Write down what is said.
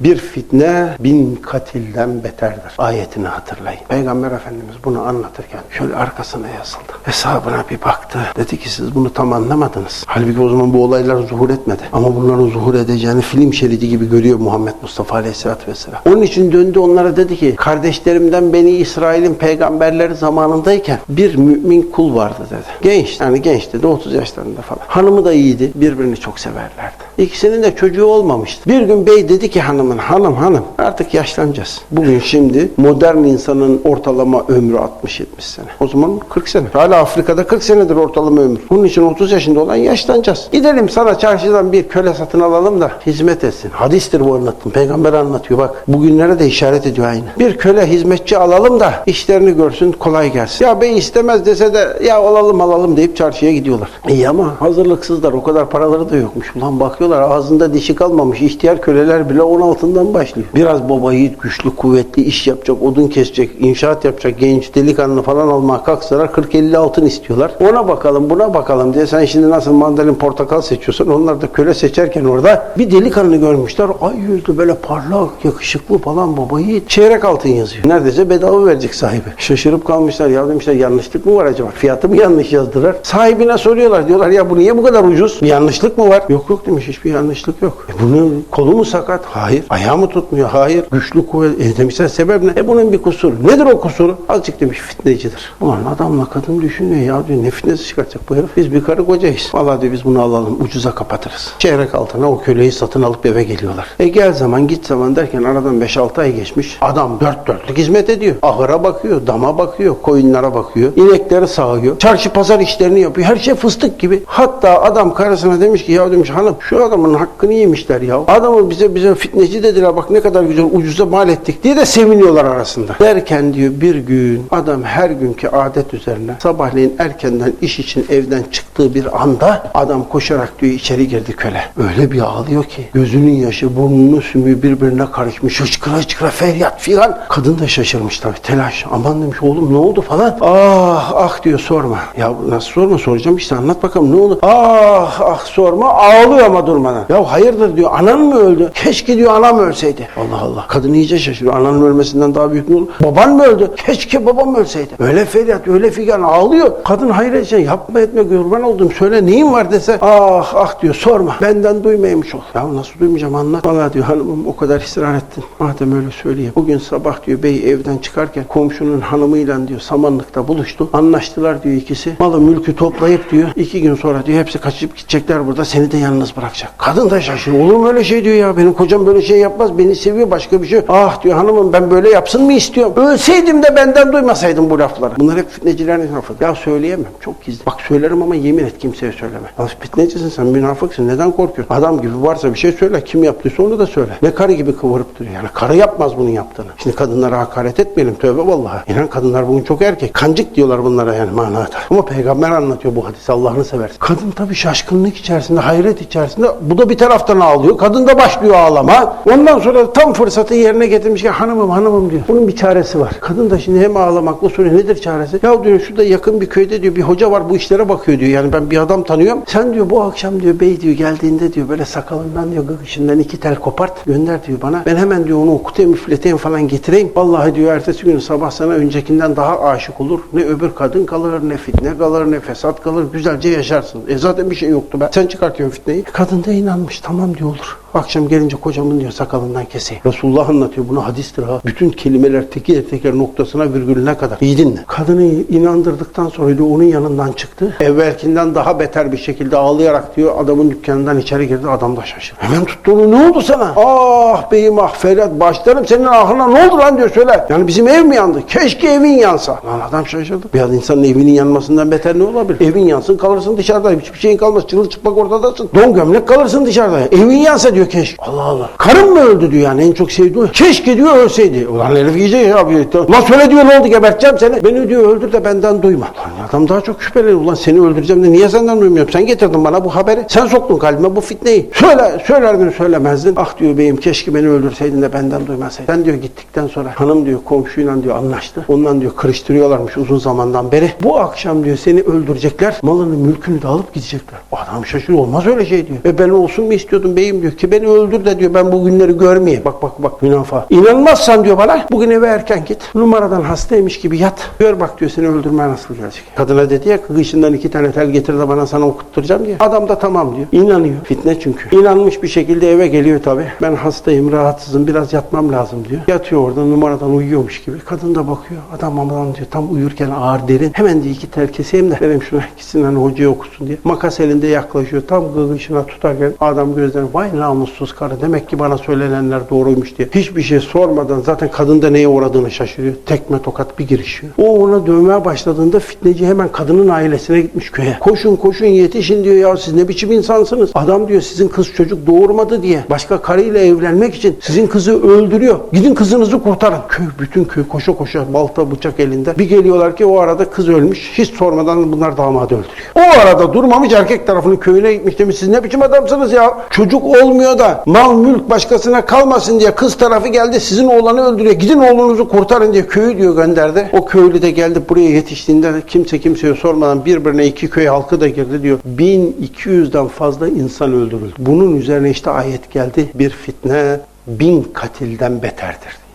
Bir fitne bin katilden beterdir. Ayetini hatırlayın. Peygamber Efendimiz bunu anlatırken şöyle arkasına yazıldı. Hesabına bir baktı. Dedi ki siz bunu tam anlamadınız. Halbuki o zaman bu olaylar zuhur etmedi. Ama bunların zuhur edeceğini film şeridi gibi görüyor Muhammed Mustafa Aleyhisselatü Vesselam. Onun için döndü onlara dedi ki kardeşlerimden Beni İsrail'in peygamberleri zamanındayken bir mümin kul vardı dedi. Genç yani genç dedi 30 yaşlarında falan. Hanımı da iyiydi. Birbirini çok severlerdi. İkisinin de çocuğu olmamıştı. Bir gün bey dedi ki hanımın hanım hanım artık yaşlanacağız. Bugün şimdi modern insanın ortalama ömrü 60-70 sene. O zaman 40 sene. Hala Afrika'da 40 senedir ortalama ömür. Bunun için 30 yaşında olan yaşlanacağız. Gidelim sana çarşıdan bir köle satın alalım da hizmet etsin. Hadistir bu anlattım. Peygamber anlatıyor bak. Bugünlere de işaret ediyor aynı. Bir köle hizmetçi alalım da işlerini görsün kolay gelsin. Ya bey istemez dese de ya alalım alalım deyip çarşıya gidiyorlar. İyi ama hazırlıksızlar. O kadar paraları da yokmuş. Ulan bakıyorlar ağzında dişi kalmamış. İhtiyar köleler bile 16'dan başlıyor. Biraz baba yiğit, güçlü, kuvvetli iş yapacak, odun kesecek, inşaat yapacak genç delikanlı falan almaya kalksalar 40-50 altın istiyorlar. Ona bakalım buna bakalım diye sen şimdi nasıl mandalin portakal seçiyorsun onlar da köle seçerken orada bir delikanlı görmüşler. Ay yüzlü böyle parlak, yakışıklı falan baba yiğit. Çeyrek altın yazıyor. Neredeyse bedava verecek sahibi. Şaşırıp kalmışlar. Ya demişler yanlışlık mı var acaba? Fiyatı mı yanlış yazdılar? Sahibine soruyorlar. Diyorlar ya bu niye bu kadar ucuz? Bir yanlışlık mı var? Yok yok demiş. Hiçbir yanlışlık yok. E bunun kolu mu sakat? Hayır. Ayağı mı tutmuyor? Hayır. Güçlü kuvvet. E demişler sebep ne? E bunun bir kusuru. Nedir o kusuru? Azıcık demiş fitnecidir. Ulan adamla kadın düşünüyor ya diyor ne fitnesi çıkartacak bu herif? Biz bir karı kocayız. Vallahi diyor biz bunu alalım ucuza kapatırız. Çeyrek altına o köleyi satın alıp eve geliyorlar. E gel zaman git zaman derken aradan 5-6 ay geçmiş. Adam dört dörtlük hizmet ediyor. Ahıra bakıyor, dama bakıyor, koyunlara bakıyor. inekleri sağıyor. Çarşı pazar işlerini yapıyor. Her şey fıstık gibi. Hatta adam karısına demiş ki ya demiş hanım şu adamın hakkını yemişler ya. Adamı bize bize fitneci dediler bak ne kadar güzel ucuza mal ettik diye de seviniyorlar arasında. Derken diyor bir gün adam her günkü adet üzerine sabahleyin erkenden iş için evden çıktığı bir anda adam koşarak diyor içeri girdi köle. Öyle bir ağlıyor ki gözünün yaşı burnunun sümüğü birbirine karışmış. Hıçkıra hıçkıra feryat filan. Kadın da şaşırmış tabii telaş. Aman demiş oğlum ne oldu falan. Ah ah diyor sorma. Ya nasıl sorma soracağım işte anlat bakalım ne oldu. Ah ah sorma ağlıyor ama durmadan. Ya hayırdır diyor anan mı öldü? Keşke diyor anam ölseydi. Allah Allah. Kadın iyice şaşırıyor. Ananın ölmesinden daha büyük ne olur? Baban mı öldü? Keşke babam ölseydi. Öyle feryat öyle figan ağlıyor. Kadın hayret şey yapma etme kurban oldum söyle neyin var dese ah ah diyor sorma benden duymaymış ol. Ya nasıl duymayacağım anlat. Valla diyor hanımım o kadar ısrar ettin. Madem öyle söyleyeyim. Bugün sabah diyor bey evden çıkarken komşunun hanımıyla diyor samanlıkta buluştu. Anlaştılar diyor ikisi. Malı mülkü toplayıp diyor iki gün sonra diyor hepsi kaçıp gidecekler burada seni de yalnız bırakacak. Kadın da şaşırıyor. Olur mu öyle şey diyor ya benim kocam böyle şey yapmaz beni seviyor başka bir şey. Ah diyor hanımım ben böyle yapsın mı istiyorum. Ölseydim de benden duymasaydım bu lafları. Bunlar hep fitnecilerin lafı. Ya söyleyemem çok gizli. Bak söylerim ama yemin et kimseye söyleme. Ya fitnecisin sen münafıksın neden korkuyorsun? Adam gibi varsa bir şey söyle. Kim yaptıysa onu da söyle. Ne karı gibi kıvırıp duruyor. Yani karı yapmaz bunun yaptığını. Şimdi kadınlara hakaret etmeyelim tövbe vallahi. İnan kadınlar bugün çok erkek. Kancık diyorlar bunlara yani manada. Ama peygamber anlatıyor bu hadisi Allah'ını seversin. Kadın tabii şaşkınlık içerisinde, hayret içerisinde. Bu da bir taraftan ağlıyor. Kadın da başlıyor ağlama. Ondan sonra tam fırsatı yerine getirmiş ki hanımım hanımım diyor. Bunun bir çaresi var. Kadın da şimdi hem ağlamakla soruyor nedir çaresi? Ya diyor şurada yakın bir köyde diyor bir hoca var bu işlere bakıyor diyor. Yani ben bir adam tanıyorum. Sen diyor bu akşam diyor bey diyor geldiğinde diyor böyle sakalından diyor gıkışından iki tel kopart gönder diyor bana. Ben hemen diyor onu okutayım üfleteyim falan getireyim. Vallahi diyor ertesi gün sabah sana öncekinden daha aşık olur. Ne öbür kadın kalır ne fitne kalır ne fesat kalır. Güzelce yaşarsın. E zaten bir şey yoktu be. Sen çıkartıyorsun fitneyi. Kadın da inanmış tamam diyor olur. Akşam gelince kocamın diyor sakalından keseyim. Resulullah anlatıyor bunu hadistir ha. Bütün kelimeler teker teker noktasına virgülüne kadar. İyi dinle. Kadını inandırdıktan sonra diyor onun yanından çıktı. Evvelkinden daha beter bir şekilde ağlayarak diyor adamın dükkanından içeri girdi. Adam da şaşırdı. Hemen tuttu onu. Ne oldu sana? Ah beyim ah Ferhat başlarım senin ahına ne oldu lan diyor söyle. Yani bizim ev mi yandı? Keşke evin yansa. Lan adam şaşırdı. Bir an insanın evinin yanmasından beter ne olabilir? Evin yansın kalırsın dışarıda. Hiçbir şeyin kalmaz. Çırılçıplak ortadasın. Don gömlek kalırsın dışarıda. Evin yansa diyor keşke. Allah Allah. Karım mı öldü diyor yani en çok sevdiği. Keşke diyor ölseydi. Ulan herif yiyecek ya. Lan söyle diyor ne oldu geberteceğim seni. Beni diyor öldür de benden duyma. Lan Adam daha çok şüpheleniyor. Ulan seni öldüreceğim de niye senden duymuyorum? Sen getirdin bana bu haberi. Sen soktun kalbime bu fitneyi. Söyle, söyler gün söylemezdin. Ah diyor beyim keşke beni öldürseydin de benden duymasaydın. Sen diyor gittikten sonra hanım diyor komşuyla diyor anlaştı. Ondan diyor kırıştırıyorlarmış uzun zamandan beri. Bu akşam diyor seni öldürecekler. Malını mülkünü de alıp gidecekler. Adam şaşırıyor. Olmaz öyle şey diyor. Ve ben olsun mu istiyordum beyim diyor ki beni öldür de diyor ben bu günleri görmeyeyim. Bak bak bak münafa. İnanmazsan diyor bana bugün eve erken git. Numaradan hastaymış gibi yat. Gör bak diyor seni öldürmeye nasıl gelecek. Kadına dedi ya kıyışından iki tane tel getir de bana sana okutturacağım diye. Adam da tamam diyor. İnanıyor. Fitne çünkü. İnanmış bir şekilde eve geliyor tabi. Ben hastayım, rahatsızım, biraz yatmam lazım diyor. Yatıyor orada numaradan uyuyormuş gibi. Kadın da bakıyor. Adam aman diyor tam uyurken ağır derin. Hemen diyor iki tel keseyim de vereyim şuna gitsin hani hocaya okusun diye. Makas elinde yaklaşıyor. Tam gıgışına tutarken adam gözlerini vay namussuz karı demek ki bana söylenenler doğruymuş diye. Hiçbir şey sormadan zaten kadın da neye uğradığını şaşırıyor. Tekme tokat bir girişiyor. O ona dövmeye başladığında fitneci hemen kadının ailesine gitmiş köye. Koşun koşun yetişin diyor ya siz ne biçim insansınız. Adam diyor sizin kız çocuk doğurmadı diye başka karıyla evlenmek için sizin kızı öldürüyor. Gidin kızınızı kurtarın. Köy bütün köy koşa koşa balta bıçak elinde. Bir geliyorlar ki o arada kız ölmüş. Hiç sormadan bunlar damadı öldürüyor. O arada durmamış erkek tarafının köyüne gitmiş demiş siz ne biçim adamsınız ya. Çocuk olmuyor da mal mülk başkasına kalmasın diye kız tarafı geldi sizin oğlanı öldürüyor. Gidin oğlunuzu kurtarın diye köyü diyor gönderdi. O köylü de geldi buraya yetiştiğinde kimse kimseye sormadan birbirine iki köy halkı da girdi diyor. 1200'den fazla insan öldürüldü. Bunun üzerine işte ayet geldi. Bir fitne bin katilden beterdir.